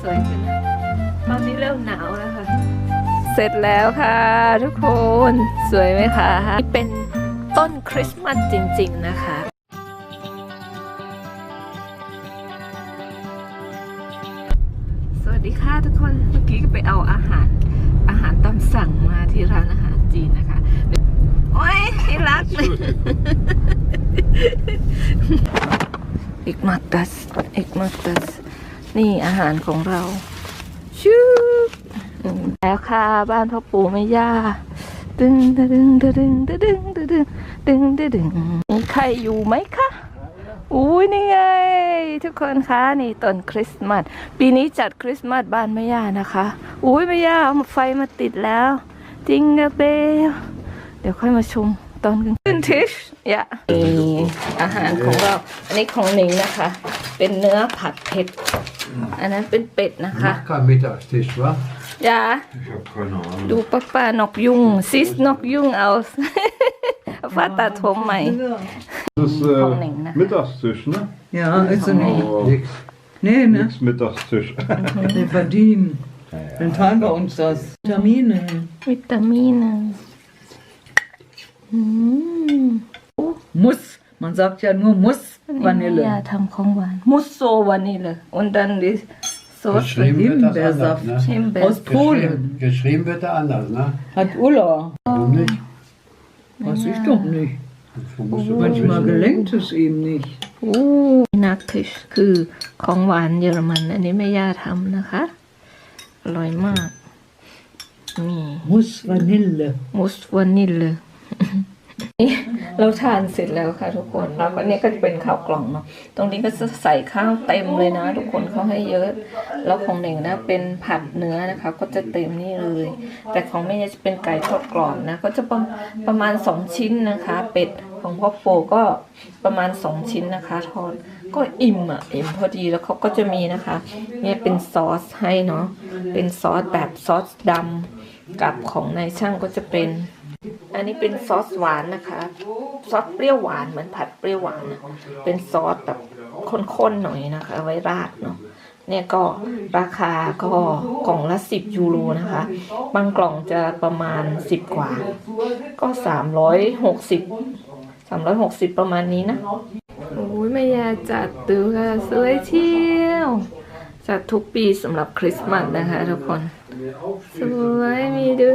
สวยขึ้นตอนนี้เริ่มหนาวแล้วค่ะ เสร็จแล้วค่ะทุกคนสวยไหมคะนี่เป็นต้นคริสต์มาสจริง ๆ นะคะสวัสดีค่ะทุกคน เมื่อกี้ก็ไปเอาอาหารอาหารตามสั่งมาที่ร้านอาหารจีนนะคะ โอ้ยที่รักเลยอีกมาตัสอีกมาตัส นี่อาหารของเราชูอืมแล้วค่ะบ้านพ่อปู่แม่ย่าดึงดึงดึงดึงดึงดึงดึงดึงดึงมีใครอยู่ไหมคะอุ้ยนี่ไง ทุกคนคะนี่ต้นคริสต์มาสปีนี้จัดคริสต์มาสบ้านแม่ย่านะคะอุ้ยแม่ย่าเอาไฟมาติดแล้วจริงนะเบลเดี๋ยวค่อยมาชมตอนกลางคืนทิชยะนี่อาหารของเราอันนี้ของหนิงนะคะ เป็นเนื้อผัดเผ็ด อันนั้นเป็นเป็ดนะคะ Mach kein Mittagstisch, wa? ยา Ich hab keine Ahnung. ดูป้าป้านกยุงซิสนกยุงเอา ฟ้าตัดผมใหม่ Das ist Honing, ne? äh, Mittagstisch, ne? Ja, ist er nicht. Oh, Nix. Nee, ne? nix Mittagstisch. Wir verdienen. Dann teilen wir uns das. Vitamine. วิตามินอืม Muss. Man sagt ja nur Muss ยา Vanille. ทำของหวาน มุสโซวานิลund dann die Sauce Geschrieben wird das anders, Himbeersaft. ne? Himbeer. Aus Polen. Geschrieben, geschrieben wird er anders, ne? Hat Ulla. Warum nicht? Weiß ich doch nicht. Wo musst du das Manchmal wissen? gelingt es ihm nicht. โอ้นักทิชคือของหวานเยอรมัน อันนี้แม่ย่าทำนะคะ อร่อยมาก นี่ Muss Vanille. มุสวานิลเลย นี่เ เราทานเสร็จแล้วค่ะทุกคนแล้วก็นี่ก็จะเป็นข้าวกล่องเนาะตรงนี้ก็จะใส่ข้าวเต็มเลยนะ ทุกคนเขาให้เยอะ แล้วของหนึ่งนะเป็นผัดเนื้อนะคะ ก็จะเต็มนี่เลย แต่ของแม่จะเป็นไก่ทอดกรอบนะ ก็จะประประมาณสองชิ้นนะคะ เป็ดของพ่อโปก็ประมาณสองชิ้นนะคะทอดก็อิ่มอะอิ่มพอดีแล้วเขาก็จะมีนะคะ เนี่ยเป็นซอสให้เนาะเป็นซอสแบบซอสดำกับของนายช่างก็จะเป็น อันนี้เป็นซอสหวานนะคะ ซอสเปรี้ยวหวานเหมือนผัดเปรี้ยวหวานนะเป็นซอสแบบข้นๆหน่อยนะคะ ไว้ราดเนาะเนี่ยก็ราคาก็กล่องละสิบยูโรนะคะ บางกล่องจะประมาณสิบกว่า ก็สามร้อยหกสิบสามร้อยหกสิบประมาณนี้นะ โอ้ยไม่ยาจัดดูค่ะสวยเที่ยว จัดทุกปีสำหรับคริสต์มาสนะคะทุกคน สวยมีดู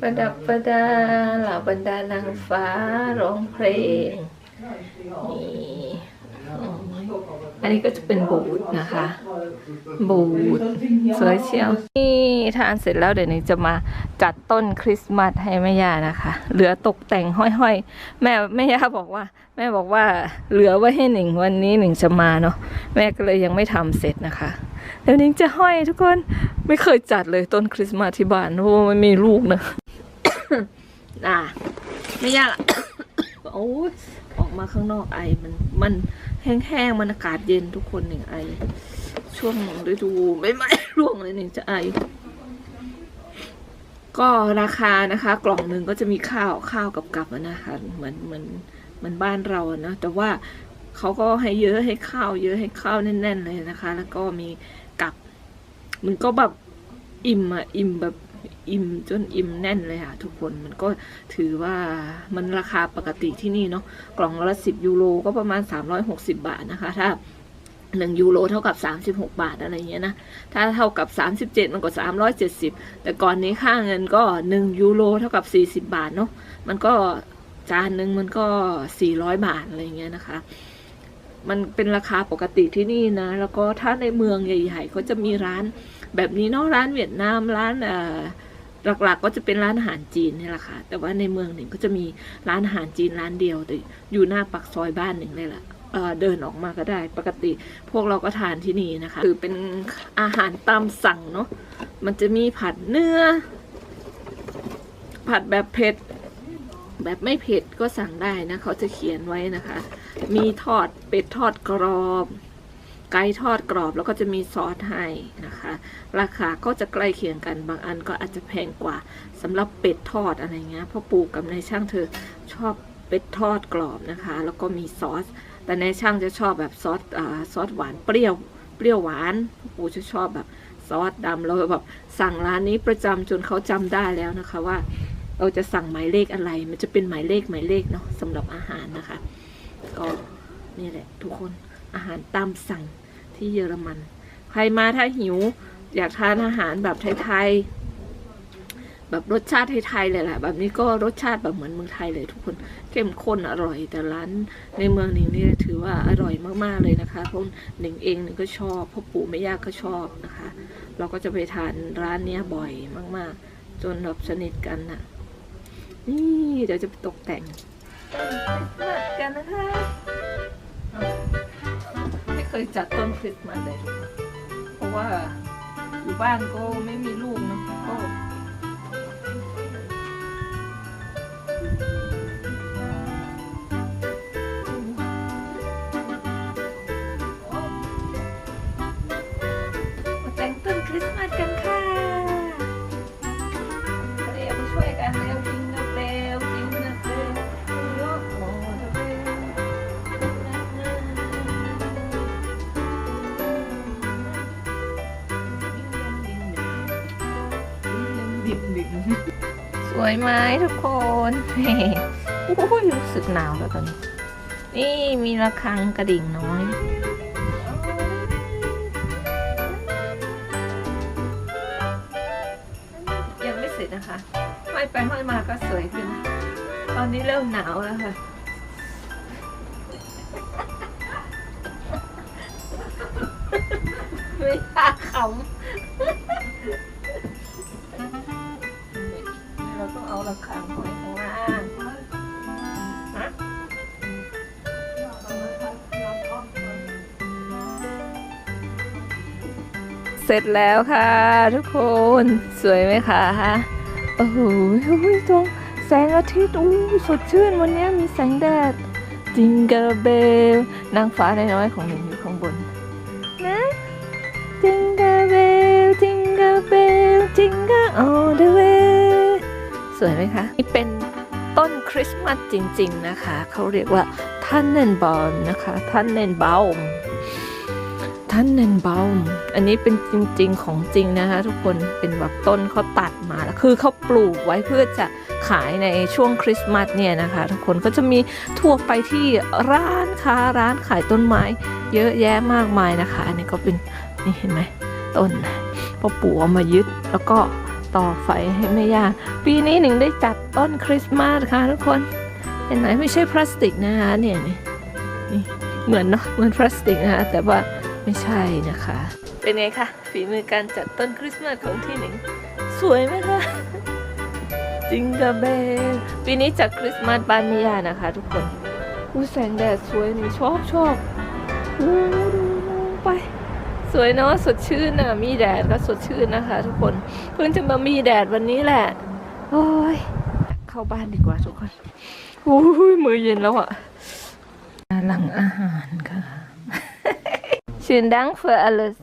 ประดับประดาเหล่าบรรดานางฟ้าร้องเพลงนี่อันนี้ก็จะเป็นบูธนะคะ บูธสวยเชียวนี่ทานเสร็จแล้วเดี๋ยวนี้จะมาจัดต้นคริสต์มาสให้แม่ย่านะคะ เหลือตกแต่งห้อยๆ แม่แม่ย่าบอกว่า แม่บอกว่าเหลือไว้ให้หนิงวันนี้หนิงจะมาเนาะแม่ก็เลยยังไม่ทำเสร็จนะคะ ดี๋ยวนิงจะห้อยทุกคนไม่เคยจัดเลยต้นคริสต์มาสที่บ้านเพราะว่ามันมีลูกนะอะไม่ยากละโอ้ยออกมาข้างนอกไอมันมันแห้งๆมันอากาศเย็นทุกคนหนึ่งไอ ช่วงฤดูไม่ไม่ร่วงเลยหนึ่งจะไอ ก็ราคานะคะ กล่องหนึ่งก็จะมีข้าวข้าวกับกับนะคะเหมือนเหมือนเหมือนบ้านเรานะแต่ว่าเขาก็ให้เยอะให้ข้าวเยอะให้ข้าวแน่น ๆ เลยนะคะ แล้วก็มี มันก็แบบอิ่มอะอิ่มแบบอิ่มจนอิ่มแน่นเลยค่ะทุกคนมันก็ถือว่ามันราคาปกติที่นี่เนาะกล่องละสิบยูโรก็ประมาณสามร้อยหกสิบาทนะคะ ถ้าหนึ่งยูโรเท่ากับสามสิบหกบาทอะไรเงี้ยนะ ถ้าเท่ากับสามสิบเจ็ดมันก็สามร้อยเจ็ดสิบแต่ก่อนนี้ค่าเงินก็หนึ่งยูโรเท่ากับสี่สิบาทเนาะมันก็จานหนึ่งมันก็สี่ร้อยบาทอะไรเงี้ยนะคะ มันเป็นราคาปกติที่นี่นะ แล้วก็ถ้าในเมืองใหญ่ๆก็จะมีร้านแบบนี้เนาะร้านเวียดนามร้านหลักๆก็จะเป็นร้านอาหารจีนนี่แหละค่ะ แต่ว่าในเมืองหนึ่งก็จะมีร้านอาหารจีนร้านเดียวแต่อยู่หน้าปักซอยบ้านหนึ่งเลยล่ะเเดินออกมาก็ได้ปกติ พวกเราก็ทานที่นี่นะคะคือเป็นอาหารตามสั่งเนาะมันจะมีผัดเนื้อ ผัดแบบเผ็ด แบบไม่เผ็ดก็สั่งได้นะ เขาจะเขียนไว้นะคะมีทอดเป็ดทอดกรอบ ไก่ทอดกรอบแล้วก็จะมีซอสให้นะคะ ราคาก็จะใกล้เคียงกันบางอันก็อาจจะแพงกว่าสำหรับเป็ดทอดอะไรเงี้ยเพ่อปู่กับนายช่างเธอชอบเป็ดทอดกรอบนะคะ แล้วก็มีซอส แต่นายช่างจะชอบแบบซอสอซอสหวานเปรี้ยวเปรี้ยวหวานปู่จะชอบแบบซอสดำเราแบบสั่งร้านนี้ประจำจนเขาจำได้แล้วนะคะว่าเราจะสั่งหมายเลขอะไร มันจะเป็นหมายเลขหมายเลขเนาะสำหรับอาหารนะคะ ก็นี่แหละทุกคนอาหารตามสั่งที่เยอรมัน ใครมาถ้าหิว อยากทานอาหารแบบไทยๆแบบรสชาติไทยๆเลยแหละแบบนี้ก็รสชาติแบบเหมือนเมืองไทยเลยทุกคนเข้มข้นอร่อยแต่ร้านในเมืองหนิงนี่ถือว่าอร่อยมากๆเลยนะคะเพราะหนิงเองหนิงก็ชอบพ่อปู่แม่ย่าก็ชอบนะคะ เราก็จะไปทานร้านเนี้ยบ่อยมาก ๆ จนแบบสนิทกันน่ะ นี่เดี๋ยวจะไปตกแต่ง คริสต์มาสกันนะคะไม่เคยจัดต้นคริสต์มาสเลย เพราะว่าอยู่บ้านก็ไม่มีลูกเนาะก็ วสวยไหมทุกคนเฮ้โอ้ยรู้สึกหนาวแล้วตอนนี้ นี่มีระฆังกระดิ่งน้อยยังไม่เสร็จนะคะห้อยไปห้อยมาก็สวยขึ้น ตอนนี้เริ่มหนาวแล้วค่ะไม่อยากขำ เสร็จแล้วค่ะ ทุกคนสวยไหมคะโอ้โหตรงแสงอาทิตย์อู้สดชื่นวันนี้มีแสงแดดจิงเกอร์เบลนางฟ้าน้อยๆของหนูอยู่ข้างบนนะจิงเกอร์เบลจิงเกอร์เบลจิงเกอร์ all the way สวยไหมคะนี่เป็นต้นคริสต์มาสจริง ๆ นะคะ เขาเรียกว่าทันเนนบอมนะคะทันเนนบา m ทันเนนบาอันนี้เป็นจริง ๆ ของจริงนะคะทุกคนเป็นแบบต้นเขาตัดมาแล้วคือเขาปลูกไว้เพื่อจะขายในช่วงคริสต์มาสเนี่ยนะคะ ทุกคนก็จะมีทั่วไปที่ร้านค้าร้านขายต้นไม้ เยอะแยะมากมายนะคะ อันนี้ก็เป็นนี่เห็นไหมต้นพ่อปู่เอามายึดแล้วก็ต่อไฟให้แม่ย่าปีนี้หนึ่งได้จัดต้นคริสต์มาสค่ะทุกคน เห็นไหมไม่ใช่พลาสติกนะคะเนี่ยนี่เหมือนเนาะเหมือนพลาสติกนะคะแต่ว่า ไม่ใช่นะคะ เป็นไงคะฝีมือการจัดต้นคริสต์มาสของที่หนึ่ง สวยไหมคะ จิงกับเบลปีนี้จัดคริสต์มาสบ้านแม่ย่านะคะ ทุกคนอู้แสงแดดสวยหนูชอบชอบอู้ดูไป สวยเนาะสดชื่นอะมีแดดก็สดชื่นนะคะ ทุกคน เพิ่งจะมามีแดดวันนี้แหละ โอ้ย เข้าบ้านดีกว่าทุกคนโอ้ยมือเย็นแล้วอะหลังอาหารค่ะ ชินดังเฟอร์อลส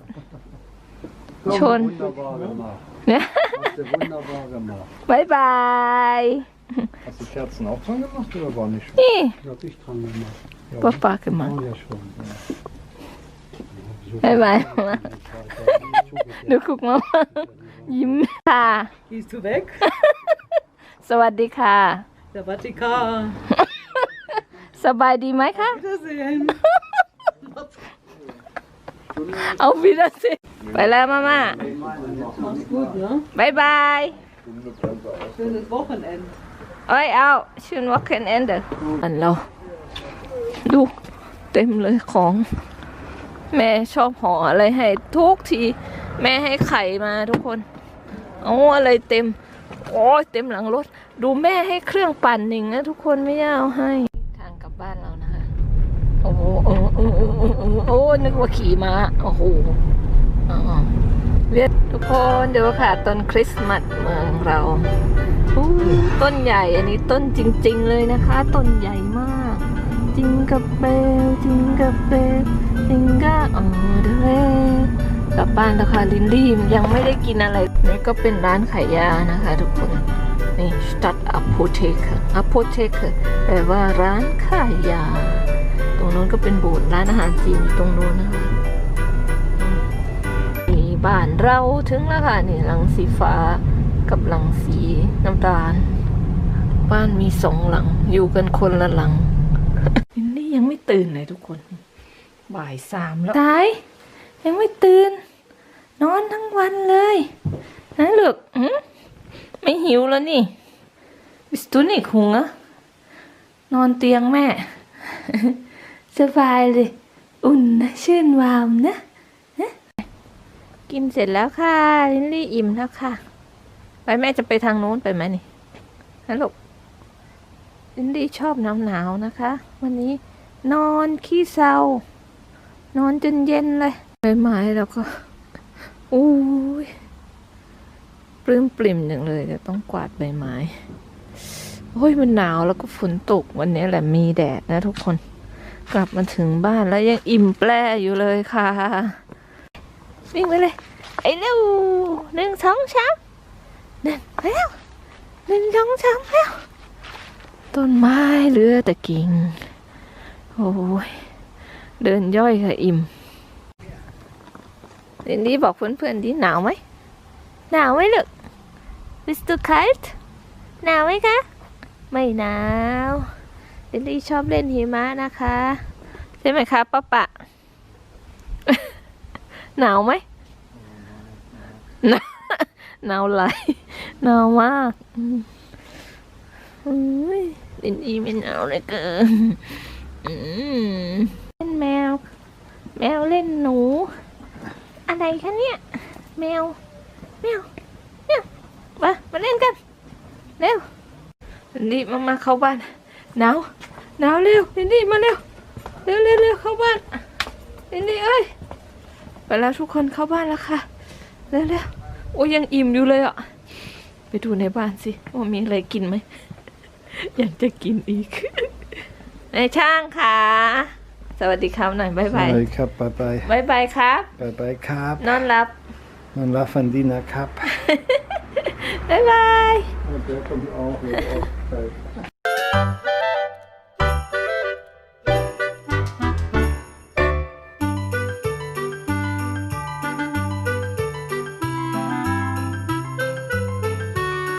Schon. Wunderbar gemacht. เนี่ย Hast du wunderbar gemacht. บายบาย Hast du Kerzen auch dran gemacht oder war nicht schon? นี่ Ich hab ich dran gemacht. ป้าปากันมา Machen wir schon. Ja. So บายบาย viel มา Zeit, ดูคุกมายิ้มค่ะ Gehst du weg? สวัสดีค่ะ Der Vatikan. สบายดีไหมคะ Wiedersehen. เอาวินาทีไปแล้วมาม่าบายบายเอ้ยเอาชื่นว่าเคนเอนเดอร์อันเราดูเต็มเลยของ แม่ชอบห่ออะไรให้ทุกที แม่ให้ไข่มาทุกคนเอาอะไรเต็ม โอ้เต็มหลังรถ ดูแม่ให้เครื่องปั่นหนิงนะทุกคนไม่ย่าเอาให้ ทางกลับบ้านเรานะคะ โอ้โหโอ้โหโอ้ โอ้นึกว่าขี่ม้าโอ้โหเวียดทุกคนเดี๋ยวค่ะต้นคริสต์มาสเมืองเราต้นใหญ่อันนี้ต้นจริง ๆ เลยนะคะ ต้นใหญ่มาก จิงกับเบลจิงกับเบลจิงกับอ๋อเดเวกลับบ้านแล้วค่ะลินดี้ยังไม่ได้กินอะไรนี่ก็เป็นร้านขายยานะคะ ทุกคนนี่ Stadt Apotheke Apotheke แปลว่าร้านขายยา นู้นก็เป็นโบสถ์ร้านอาหารจีนอยู่ตรงนู้นนะคะอืมบ้านเราถึงแล้วค่ะนี่หลังสีฟ้ากับหลังสีน้ำตาล บ้านมีสองหลัง อยู่กันคนละหลังนี่ยังไม่ตื่นเลยทุกคน บ่ายสามแล้วตายยังไม่ตื่น นอนทั้งวันเลยนะลูกหืมไม่หิวแล้วนี่บิสตุนิกหุงอะนอนเตียงแม่ สบายเลย อุ่นนะชื่นวามนะฮะกินเสร็จแล้วค่ะลินลี่อิ่มแล้วค่ะ ไปแม่จะไปทางโน้นไปไหมนี่นะลูกลินลี่ชอบหนาวหนาวนะคะ วันนี้นอนขี้เศร้านอนจนเย็นเลยใบไม้แล้วก็อู้ยปลื้มปริ่มอย่างเลยจะต้องกวาดใบไม้โอ้ยมันหนาวแล้วก็ฝนตกวันนี้แหละมีแดดนะทุกคน กลับมาถึงบ้านแล้วยังอิ่มแปรอยู่เลยค่ะ วิ่งไปเลย ไอ้เร็วหนึ่งสองสามหนึ่งไปแล้วหนึ่งสองสามแล้ว ต้นไม้เหลือแต่กิ่ง โอ้ย เดินย่อยค่ะอิ่มเรนดี้บอกเพื่อนๆดิหนาวไหม หนาวไหมลูก Mr. Kite หนาวไหมคะ ไม่หนาว เรนดี้ชอบเล่นหิมะนะคะ ใช่ไหมคะป้าปะ หนาวไหมหนาวหนาวไหลหนาวมากอืมอุ้ยเรนดี้ไม่หนาวเลยเกินอืมเล่นแมว แมวเล่นหนู อะไรคะเนี่ย แมว แมวแมวมามาเล่นกัน เร็วลินดี้มามาเข้าบ้านหนาว หนาวเร็วลินดี้มาเร็วเร็วเร็วเร็วเข้าบ้านลินดี้เอ้ยไปแล้วทุกคนเข้าบ้านแล้วค่ะเร็วเร็วโอ้ยยังอิ่มอยู่เลยอะไปดูในบ้านสิว่ามีอะไรกินไหมอยากจะกินอีกในช่างค่ะ สวัสดีครับหน่อยบายบาย Nej, kapp, bye bye. บายบายครับ Bye bye, kapp. นอนหลับ Men la fan dina kapp. บายบาย Jag kommer av.